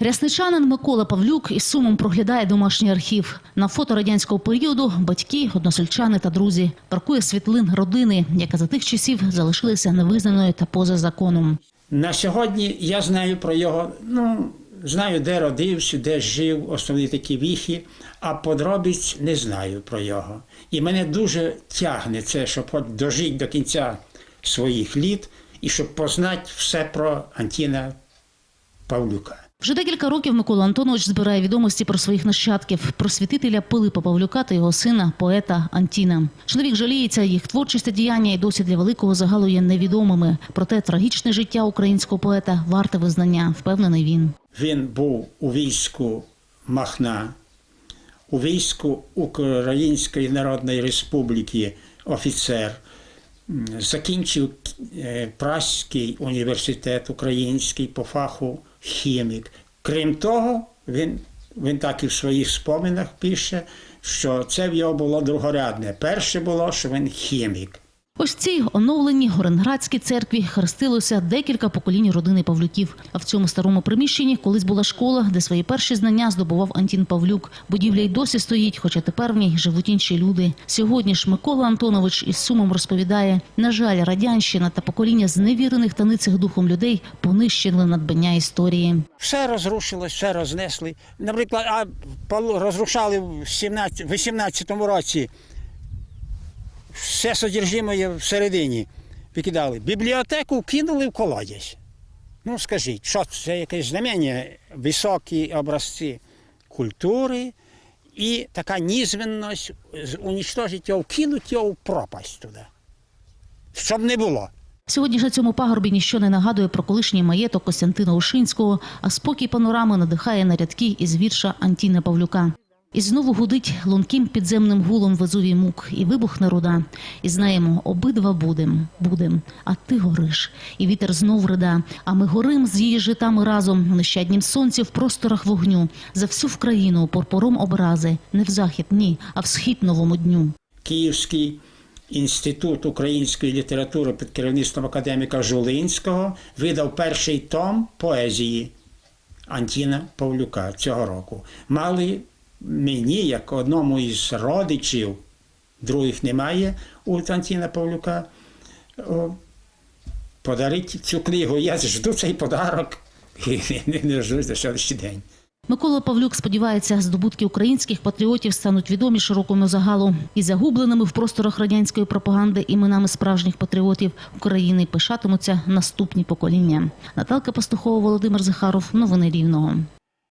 Рясничанин Микола Павлюк із сумом проглядає домашній архів. На фото радянського періоду батьки, односельчани та друзі. Паркує світлин родини, яка за тих часів залишилася невизнаною та поза законом. На сьогодні я знаю про його, ну, знаю, де родився, де жив, основні такі віхи, а подробиць не знаю про його. І мене дуже тягне це, щоб хоч дожити до кінця своїх літ і щоб познати все про Антіна Павлюка. Вже декілька років Микола Антонович збирає відомості про своїх нащадків, про святителя Пилипа Павлюка та його сина, поета Антіна. Чоловік жаліється, їх творчість та діяння і досі для великого загалу є невідомими. Проте трагічне життя українського поета варте визнання, впевнений він. Він був у війську Махна, у війську Української Народної Республіки офіцер, закінчив е, Празький університет український по фаху хімік. Крім того, він, він так і в своїх споминах пише, що це в його було другорядне. Перше було, що він хімік. Ось цій оновленій Горенградській церкві хрестилося декілька поколінь родини Павлюків. А в цьому старому приміщенні колись була школа, де свої перші знання здобував Антін Павлюк. Будівля й досі стоїть, хоча тепер в ній живуть інші люди. Сьогодні ж Микола Антонович із сумом розповідає: на жаль, радянщина та покоління зневірених та ницих духом людей понищили надбання історії. Все розрушилось, все рознесли. Наприклад, а розрушали в 17, 18-му році. Все содержимое всередині викидали. Бібліотеку кинули в колодязь. Ну скажіть, що це якесь знамення? Високі образці культури і така нізвинність унічтожити його, вкинути його в пропасть туди. Щоб не було. Сьогодні ж на цьому пагорбі ніщо не нагадує про колишній маєток Костянтина Ушинського, а спокій панорами надихає на рядки із вірша Антіна Павлюка. І знову гудить лунким підземним гулом везувій мук, і вибухне руда. І знаємо, обидва будем, будем, а ти гориш. І вітер знов рида. А ми горим з її житами разом, нещаднім сонці в просторах вогню. За всю Вкраїну порпором образи, не в захід, ні, а в схід новому дню. Київський інститут української літератури під керівництвом академіка Жулинського видав перший том поезії Антіна Павлюка цього року. Мали мені, як одному із родичів, других немає у Антіна Павлюка, о, подарити цю книгу. Я жду цей подарок і не жду за сьогоднішній день. Микола Павлюк сподівається, здобутки українських патріотів стануть відомі широкому загалу і загубленими в просторах радянської пропаганди іменами справжніх патріотів України пишатимуться наступні покоління. Наталка Пастухова, Володимир Захаров. Новини Рівного.